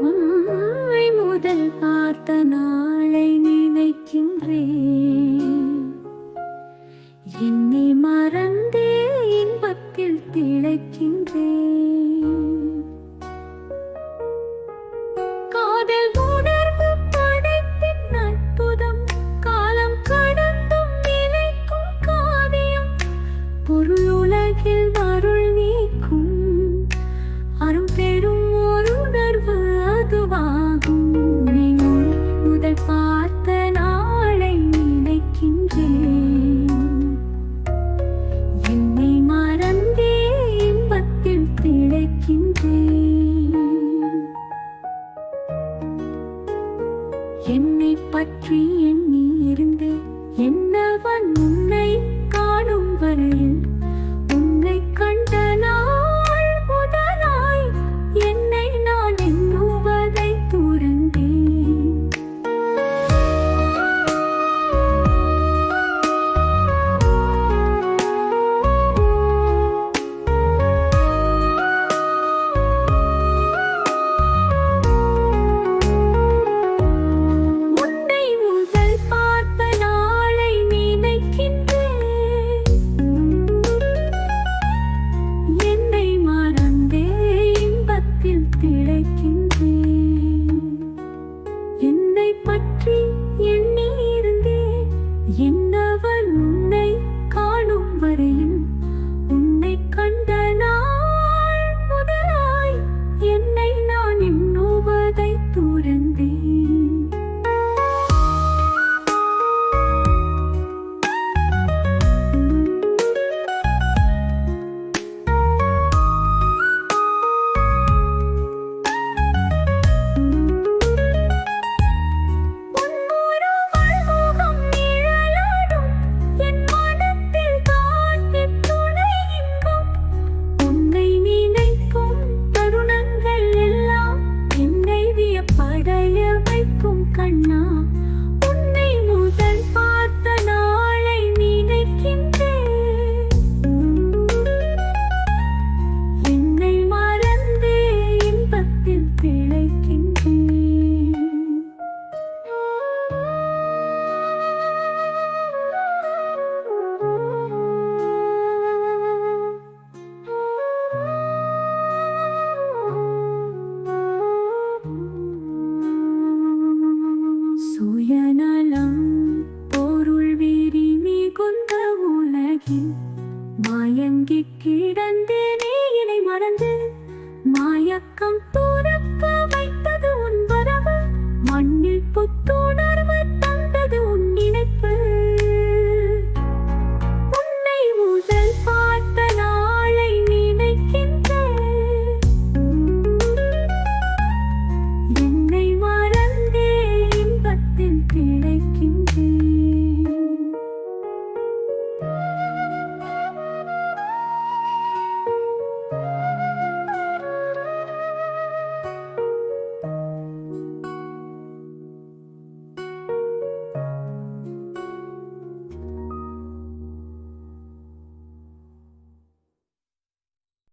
உம்மை முதல் பார்த்த நாளை நினைக்கின்றேன். tree பற்றி என்ன இருந்தேன் என்ன படைய வைக்கும் கண்ணா. வாழ்க்கையில் மயங்கி கிடந்தேனே இதை மறந்து மாயக்கம் தூரப்ப